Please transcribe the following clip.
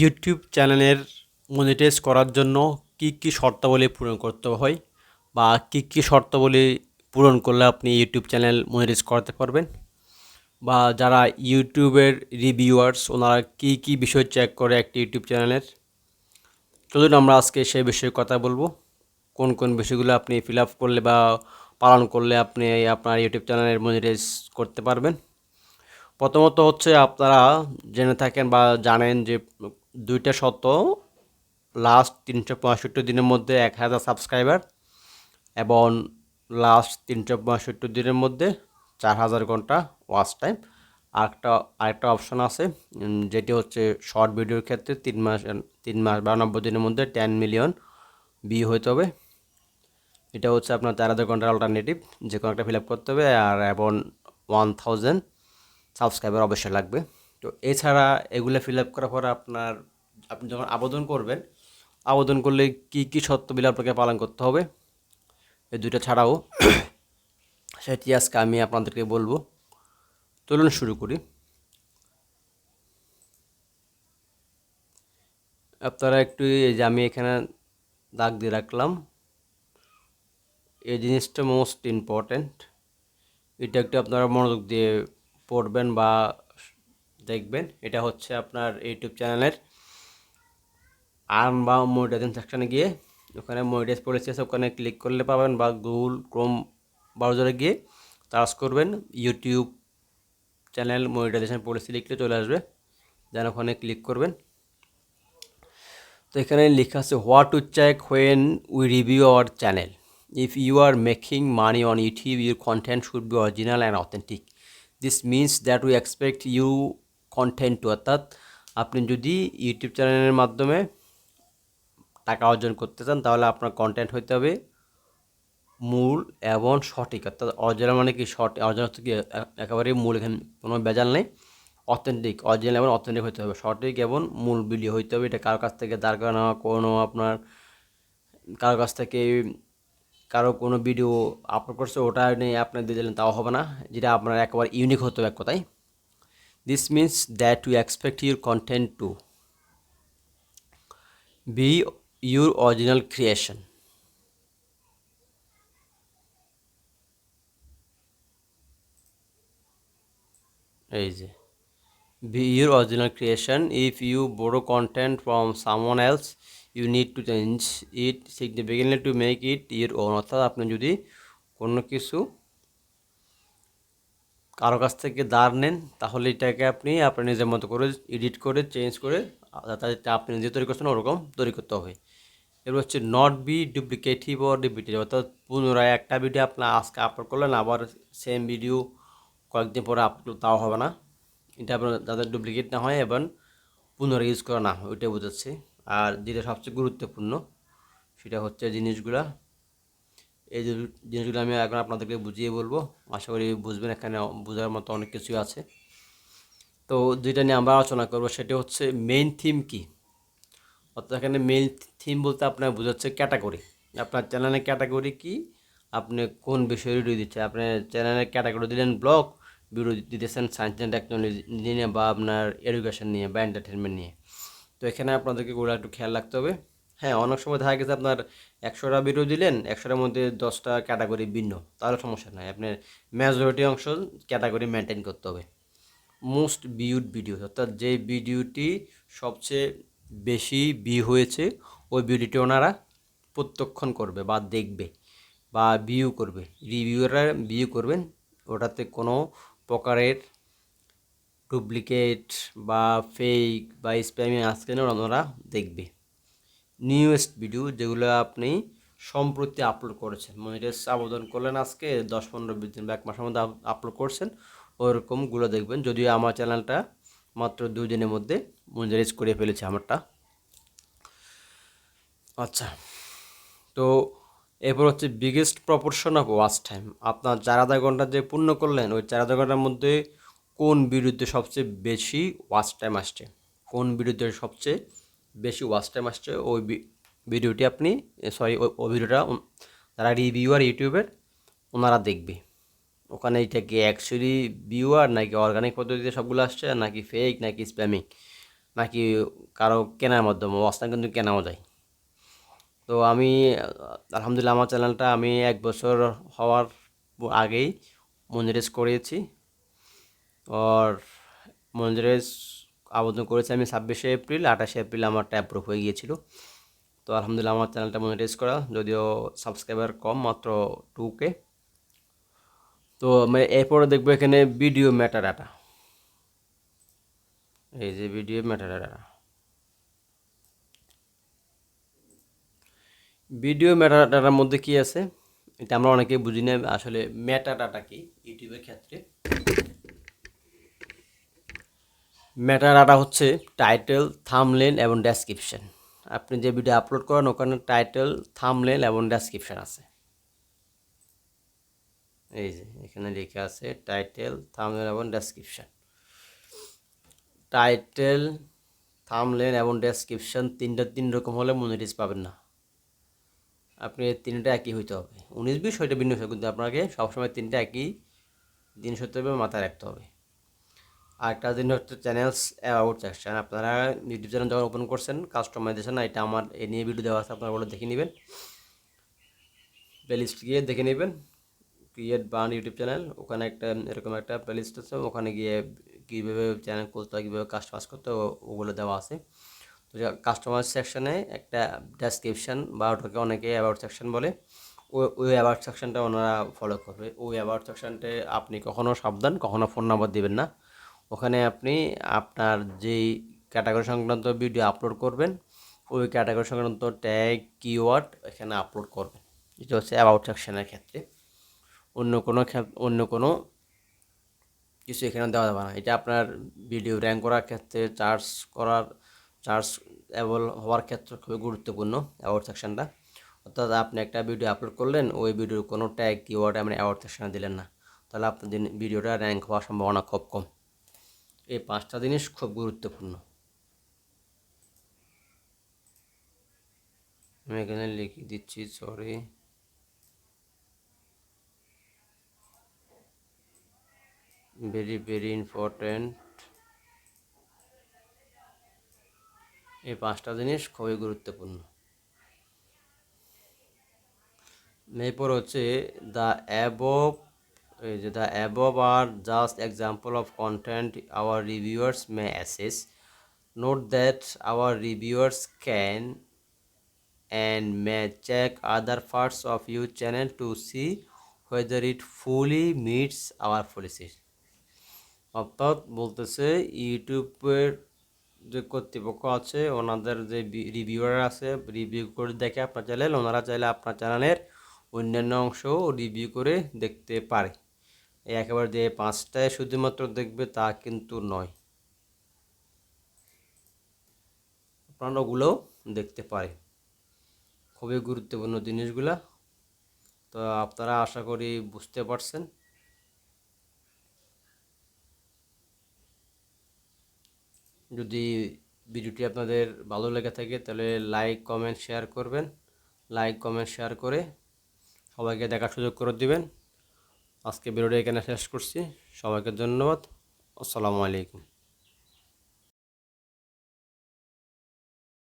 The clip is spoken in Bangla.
ইউটিউব চ্যানেলের মনিটাইজ করার জন্য কী কী শর্তাবলী পূরণ করতে হয় বা কী কী শর্তাবলী পূরণ করলে আপনি ইউটিউব চ্যানেল মনিটাইজ করাতে পারবেন? বা যারা ইউটিউবের রিভিউয়ার্স ওনারা কী কী বিষয় চেক করে একটি ইউটিউব চ্যানেলের চলুন আমরা আজকে সেই বিষয়ে কথা বলব। কোন কোন বিষয়গুলো আপনি ফিল আপ করলে বা পালন করলে আপনি আপনার ইউটিউব চ্যানেলের মনিটাইজ করতে পারবেন? প্রথমত হচ্ছে আপনারা জেনে থাকেন বা জানেন যে দুইটা শত লাস্ট তিনশো পঁয়ষট্টি দিনের মধ্যে এক হাজার সাবস্ক্রাইবার এবং লাস্ট তিনশো পঁয়ষট্টি দিনের মধ্যে চার হাজার ঘণ্টা ওয়াচ টাইম আরেকটা আরেকটা অপশন আছে যেটি হচ্ছে শর্ট ভিডিওর ক্ষেত্রে তিন মাস তিন মাস বা নব্বই দিনের মধ্যে টেন মিলিয়ন বি হইতে হবে। এটা হচ্ছে আপনার চার হাজার ঘণ্টার অল্টারনেটিভ যে কোনো একটা ফিল আপ করতে হবে, আর এবং ওয়ান থাউজেন্ড সাবস্ক্রাইবার অবশ্যই লাগবে। তো এছাড়া এগুলো ফিল আপ করার পরে আপনার আপনি যখন আবেদন করবেন, আবেদন করলে কী কী শর্তগুলো আপনাকে পালন করতে হবে? এই দুইটা ছাড়াও সেটি আজকে আমি আপনাদেরকে বলব। চলুন শুরু করি। আপনারা একটু এই যে আমি এখানে দাগ দিয়ে রাখলাম। এই জিনিসটা মোস্ট ইম্পর্ট্যান্ট এটা একটু আপনারা মনোযোগ দিয়ে পড়বেন বা দেখবেন। এটা হচ্ছে আপনার ইউটিউব চ্যানেলের আর্ম বা মনিটাইজেশন সেকশানে গিয়ে ওখানে মনিটাইজ পলিসি আছে। ওখানে ক্লিক করলে পাবেন বা গুগল ক্রোম ব্রাউজারে গিয়ে সার্চ করবেন ইউটিউব চ্যানেল মনিটাইজেশন পলিসি লিখলে চলে আসবে। দেন ওখানে ক্লিক করবেন। তো এখানে লেখা আছে what to check when we review our channel if you are making money on YouTube your content should be original and authentic this means that we expect you content to অর্থাৎ আপনি যদি ইউটিউব চ্যানেলের মাধ্যমে টাকা অর্জন করতে চান, তাহলে আপনার কন্টেন্ট হইতে হবে মূল এবং সঠিক। অর্থাৎ অরিজিনাল মানে কি শর্ট অরিজিনাল কি, এ- একেবারেই মূল, এখানে কোনো ভেজাল নেই। অথেন্টিক অরিজিনাল এবং অথেন্টিক হইতে হবে। সঠিক এবং মূল ভিডিও হইতে হবে। এটা কারও কাছ থেকে দাঁড় করানো, কোনো আপনার কারও কাছ থেকে কারও কোনো ভিডিও আপলোড করছে, ওটা নিয়ে আপনি দিয়ে দিলেন, তাও হবে না। যেটা আপনার একেবারে ইউনিক হতে হবে এক কথায়। This means that you expect your content to be your original creation এই be your original creation if you borrow content from someone else you need to change it significantly to make it your own অর্থাৎ আপনি যদি কোনো কিছু কারও কাছ থেকে দাঁড় নেন, তাহলে এটাকে আপনি আপনার নিজের মতো করে এডিট করে চেঞ্জ করে তাদেরটা আপনি নিজে তৈরি করছেন, ওরকম তৈরি করতে হবে। এবার হচ্ছে not be duplicative or repeated অর্থাৎ পুনরায় একটা ভিডিও আপনার আজকে আপলোড করলেন, আবার সেম ভিডিও কয়েকদিন পরে আপলোড তাও হবে না। এটা আপনার যাতে ডুপ্লিকেট না হয় এবং পুনরায় ইউজ করা না হয়, ওইটাই বোঝাচ্ছে। আর যেটা সবচেয়ে গুরুত্বপূর্ণ, সেটা হচ্ছে জিনিসগুলা এই জিনিসগুলো আমি এখন আপনাদেরকে বুঝিয়ে বলব। আশা করি বুঝবেন, এখানে বোঝার মতো অনেক কিছুই আছে। তো যেটা নিয়ে আমরা আলোচনা করব সেটা হচ্ছে মেইন থিম কি? অর্থাৎ এখানে মেইন থিম বলতে আপনার বোঝাচ্ছে ক্যাটাগরি আপনার চ্যানেলের ক্যাটাগরি কি? আপনি কোন বিষয়ে ভিডিও দিচ্ছেন? আপনি চ্যানেলের ক্যাটাগরি দিলেন ব্লগ ভিডিও দিতেছেন সায়েন্স অ্যান্ড টেকনোলজি নিয়ে বা আপনার এডুকেশন নিয়ে বা এন্টারটেনমেন্ট নিয়ে। তো এখানে আপনাদেরকে ওগুলো একটু খেয়াল রাখতে হবে। হ্যাঁ অনেক সময় দেখা গেছে আপনার একশোটা ভিডিও দিলেন, একশোটার মধ্যে দশটা ক্যাটাগরি ভিন্ন। তাহলে সমস্যা নাই, আপনার মেজরিটি অংশ ক্যাটাগরি মেনটেন করতে হবে। মোস্ট ভিউড ভিডিও অর্থাৎ যে ভিডিওটি সবচেয়ে বেশি ভিউ হয়েছে, ওই ভিডিওটি ওনারা প্রত্যক্ষণ করবে বা দেখবে বা ভিউ করবে। রিভিউরা ভিউ করবেন, ওটাতে কোনো প্রকারের ডুপ্লিকেট বা ফেক বা স্প্যামি আজকে ওনারা দেখবে। নিউয়েস্ট ভিডিও যেগুলো আপনি সম্প্রতি আপলোড করেছেন। মনিটাইজ আবেদন করলেন আজকে, দশ পনেরো বিশ দিন বা এক মাসের মধ্যে আপলোড করছেন, ওরকমগুলো দেখবেন। যদিও আমার চ্যানেলটা মাত্র দুই দিনের মধ্যে মনিটাইজ করে ফেলেছে আমারটা। আচ্ছা তো এরপর হচ্ছে biggest proportion of watch time আপনার চার আধা ঘণ্টা যে পূর্ণ করলেন, ওই চার আধা ঘণ্টার মধ্যে কোন বিরুদ্ধে সবচেয়ে বেশি ওয়াচ টাইম আসছে? কোন বিরুদ্ধে সবচেয়ে বেশি ওয়াচ টাইম আসছে, ওই ভিডিওটি আপনি সরি ওই ভিডিওটা যারা রিভিউয়ার ইউটিউবের, ওনারা দেখবে। ওখানে এটা কি অ্যাকচুয়ালি ভিউয়ার নাকি অর্গানিক পদ্ধতিতে সবগুলো আসছে, নাকি ফেক নাকি স্প্যামিং নাকি কারও কেনার মাধ্যমে অবস্থান কিন্তু কেনাও যায়। তো আমি, আলহামদুলিল্লাহ আমার চ্যানেলটা আমি এক বছর হওয়ার আগেই মনিটাইজ করিয়েছি আর মনিটাইজ আবেদন করেছি আমি ছাব্বিশে এপ্রিল, আঠাশে এপ্রিল আমারটা অ্যাপ্রুভ হয়ে গিয়েছিল। তো আলহামদুলিল্লাহ আমার চ্যানেলটা মনিটাইজ করা, যদিও সাবস্ক্রাইবার কম, মাত্র টু কে তো আমি এরপরে দেখব এখানে ভিডিও ম্যাটার ডাটা এই যে video matter data video matter ডাটার মধ্যে কি আছে? এটা আমরা অনেকেই বুঝি না আসলে মেটা ডাটা কি? ইউটিউবের ক্ষেত্রে। মেটা ডাটা হচ্ছে টাইটেল, থামলেন এবং ডেসক্রিপশন। আপনি যে ভিডিও আপলোড করেন, ওখানে টাইটেল, থামলেন এবং ডেসক্রিপশন আছে। এই যে, এখানে লেখা আছে টাইটেল, থামলেন এবং ডেসক্রিপশন। টাইটেল, থামলেন এবং ডেসক্রিপশন তিনটা তিন রকম হলে মনিটাইজ পাবেন না। আপনি তিনটা একই হইতে হবে। উনিশ বিশ ওইটা ভিন্ন কিন্তু আপনাকে সবসময় তিনটা একই জিনিস হতে হবে মাথায় রাখতে হবে। আরেকটা জিনিস হচ্ছে চ্যানেলস অ্যাবাউট সেকশন আপনারা ইউটিউব চ্যানেল যখন ওপেন করছেন কাস্টমাইজেশন এটা আমার এ নিয়ে ভিডিও দেওয়া আছে, আপনারা বলে দেখে নেবেন। প্লেলিস্ট গিয়ে দেখে নেবেন। ক্রিয়েট বান ইউটিউব চ্যানেল ওখানে একটা এরকম একটা প্লেলিস্ট আছে, ওখানে গিয়ে কীভাবে চ্যানেল করতে হয়, কীভাবে কাস্টমাইজ করতে ওগুলো দেওয়া আছে। তো কাস্টমার সেকশনে একটা ডেসক্রিপশন বা ওটাকে অনেকে অ্যাবাউট সেকশন বলে। ওই ওই অ্যাবাউট সেকশনটা ওনারা ফলো করবে। ওই অ্যাবাউট সেকশনটে আপনি কখনও সাবধান কখনও ফোন নাম্বার দেবেন না। ওখানে আপনি আপনার যেই ক্যাটাগরি সংক্রান্ত ভিডিও আপলোড করবেন, ওই ক্যাটাগরি সংক্রান্ত ট্যাগ কিওয়ার্ড এখানে আপলোড করবেন। এটা হচ্ছে অ্যাবাউট সেকশনের ক্ষেত্রে। অন্য কোনো অন্য কোনো কিছু এখানে দেওয়া যাবে না। এটা আপনার ভিডিও র্যাঙ্ক করার ক্ষেত্রে চার্জ করার চার্জ অ্যাবল হওয়ার ক্ষেত্রে খুবই গুরুত্বপূর্ণ অ্যাওয়ার্ড সেকশনটা অর্থাৎ আপনি একটা ভিডিও আপলোড করলেন, ওই ভিডিওর কোনো ট্যাগ কিওয়ার্ড আপনি অ্যাওয়ার্ড সেকশনে দিলেন না। তাহলে আপনার ভিডিওটা র্যাঙ্ক হওয়ার সম্ভাবনা খুব কম। এই পাঁচটা জিনিস খুব গুরুত্বপূর্ণ। আমি এখানে লিখে দিচ্ছি সরি ভেরি ভেরি ইম্পর্ট্যান্ট এই পাঁচটা জিনিস খুবই গুরুত্বপূর্ণ। এরপর হচ্ছে দ্য অ্যাবভ এই যে the above are just example of content our reviewers may assess note that our reviewers can and may check other parts of you channel to see whether it fully meets our policies. অর্থাৎ বলতেছে, ইউটিউবের যে কর্তৃপক্ষ আছে, ওনাদের যে রিভিউয়ার আছে রিভিউ করে দেখে আপনার চ্যানেল ওনারা চাইলে আপনার চ্যানেলের অন্যান্য অংশও রিভিউ করে দেখতে পারে। একেবারে যে পাঁচটায় শুধুমাত্র দেখবে তা কিন্তু নয়। আপনারা ওগুলোও দেখতে পারে। খুবই গুরুত্বপূর্ণ জিনিসগুলা। তো আপনারা আশা করি বুঝতে পারছেন। যদি ভিডিওটি আপনাদের ভালো লেগে থাকে তাহলে লাইক, কমেন্ট, শেয়ার করবেন। লাইক, কমেন্ট, শেয়ার করে সবাইকে দেখার সুযোগ করে দিবেন। আজকে ভিডিওটি এখানে শেষ করছি। সবাইকে ধন্যবাদ। আসসালামু আলাইকুম।